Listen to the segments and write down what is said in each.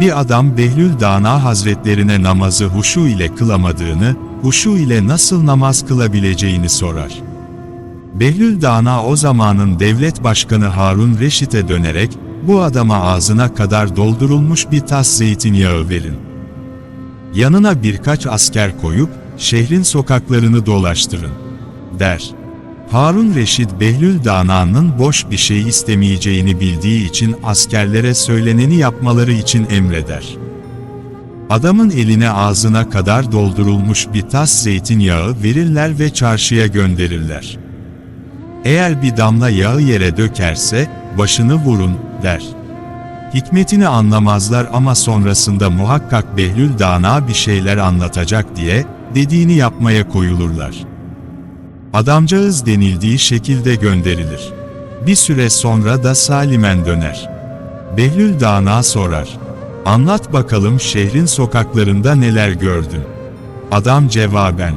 Bir adam Behlül Dana Hazretlerine namazı huşu ile kılamadığını, huşu ile nasıl namaz kılabileceğini sorar. Behlül Dana o zamanın devlet başkanı Harun Reşit'e dönerek, bu adama ağzına kadar doldurulmuş bir tas zeytinyağı verin. Yanına birkaç asker koyup, şehrin sokaklarını dolaştırın, der. Harun Reşit Behlül Dana'nın boş bir şey istemeyeceğini bildiği için askerlere söyleneni yapmaları için emreder. Adamın eline ağzına kadar doldurulmuş bir tas zeytinyağı verirler ve çarşıya gönderirler. Eğer bir damla yağı yere dökerse, başını vurun, der. Hikmetini anlamazlar ama sonrasında muhakkak Behlül Dana bir şeyler anlatacak diye, dediğini yapmaya koyulurlar. Adamcağız denildiği şekilde gönderilir. Bir süre sonra da salimen döner. Behlül Dana sorar. Anlat bakalım şehrin sokaklarında neler gördün? Adam cevaben.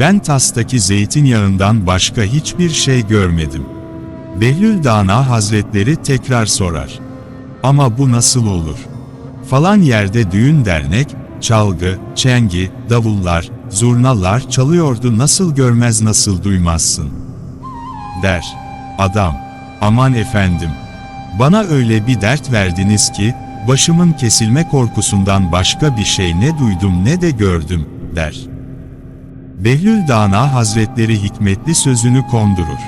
Ben tastaki zeytinyağından başka hiçbir şey görmedim. Behlül Dana Hazretleri tekrar sorar. Ama bu nasıl olur? Falan yerde düğün dernek, çalgı, çengi, davullar, zurnalar çalıyordu nasıl görmez nasıl duymazsın? Der. Adam. Aman efendim. Bana öyle bir dert verdiniz ki, başımın kesilme korkusundan başka bir şey ne duydum ne de gördüm, der. Behlül Dana Hazretleri hikmetli sözünü kondurur.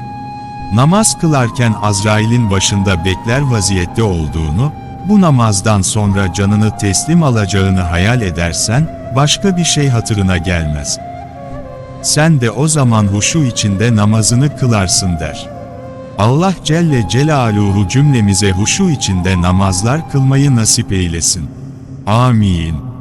Namaz kılarken Azrail'in başında bekler vaziyette olduğunu, bu namazdan sonra canını teslim alacağını hayal edersen, başka bir şey hatırına gelmez. Sen de o zaman huşu içinde namazını kılarsın der. Allah Celle Celaluhu cümlemize huşu içinde namazlar kılmayı nasip eylesin. Amin.